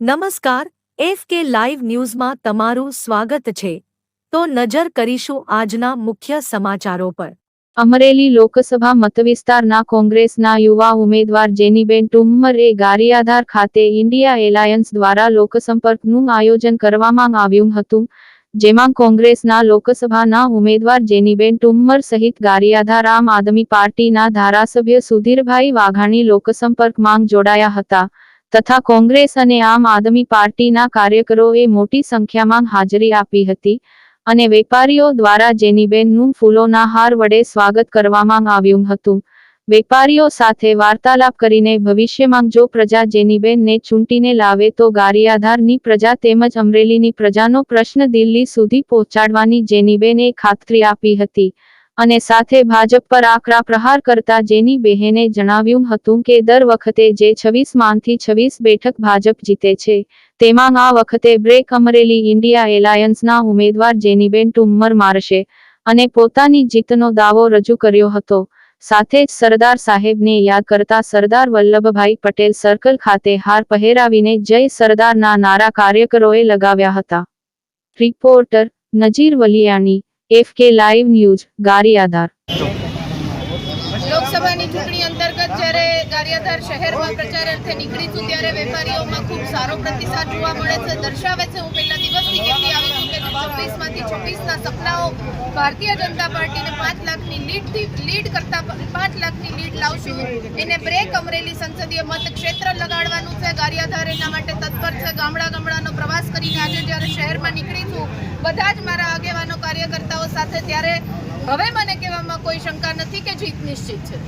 નમસ્કાર, F K live ન્યૂઝમાં તમારું સ્વાગત છે. તો નજર કરીશું આજના મુખ્ય સમાચારો પર. અમરેલી લોકસભા મતવિસ્તારના કોંગ્રેસના યુવા ઉમેદવાર જેનીબેન ટુમ્મરે ગારિયાધાર ખાતે ઇન્ડિયા એલાયન્સ દ્વારા લોકસંપર્કનું આયોજન કરવામાં આવ્યું હતું, જેમાં કોંગ્રેસના લોકસભાના ઉમેદવાર જેનીબેન ટુમ્મર સહિત ગારિયાધાર આમ આદમી પાર્ટીના ધારાસભ્ય સુધીરભાઈ વાઘાણી લોકસંપર્કમાં જોડાયા હતા. તથા કોંગ્રેસ અને આમ આદમી પાર્ટીના કાર્યકરોએ મોટી સંખ્યામાં હાજરી આપી હતી અને વેપારીઓ દ્વારા જેનીબેનનું ફૂલોના હાર વડે સ્વાગત કરવામાં આવ્યું હતું. વેપારીઓ સાથે વાર્તાલાપ કરીને ભવિષ્યમાં જો પ્રજા જેનીબેનને ચૂંટીને લાવે તો ગારિયાધારની પ્રજા તેમજ અમરેલીની પ્રજાનો પ્રશ્ન દિલ્હી સુધી પહોંચાડવાની જેનીબેને ખાતરી આપી હતી. અને સાથે ભાજપ પર આકરા પ્રહાર કરતા જેની બહેને જણાવ્યું હતું કે દર વખતે જે છવ્વીસમાંથી છવ્વીસ બેઠક ભાજપ જીતે છે, તેમાં આ વખતે બ્રેક અમરેલી ઇન્ડિયા એલાયન્સના ઉમેદવાર જેનીબેન ટુમ્મર મારશે અને પોતાની જીતનો દાવો રજૂ કર્યો હતો. સાથે જ સરદાર સાહેબને યાદ કરતા સરદાર વલ્લભભાઈ પટેલ સર્કલ ખાતે હાર પહેરાવીને જય સરદારના નારા કાર્યકરોએ લગાવ્યા હતા. Reporter Najir Valiyani F K live news, Gariadhar. લોકસભાની ચૂંટણી અંતર્ગત જ્યારે ગારિયાધાર શહેરમાં પ્રચાર અર્થે નીકળીશું, ત્યારે વેપારીઓમાં ખૂબ સારો પ્રતિસાદ જોવા મળે છે. દર્શાવે છે, હું પહેલા દિવસથી કહેતી આવી છું કે છવ્વીસમાંથી છવ્વીસના સપનાઓ ભારતીય જનતા પાર્ટીને પાંચ લાખની લીડથી લીડ કરતા પાંચ લાખની લીડ લાવશું. એને બ્રેક અમરેલી સંસદીય મત ક્ષેત્ર લગાડવાનું છે. ગારિયાધાર એના માટે તત્પર છે. ગામડા ગામડાનો પ્રવાસ કરીને આજે જ્યારે શહેરમાં નીકળીશું, બધા જ મારા આગેવાનો સાથે ત્યારે હવે મને કહેવામાં કોઈ શંકા નથી કે જીત નિશ્ચિત છે.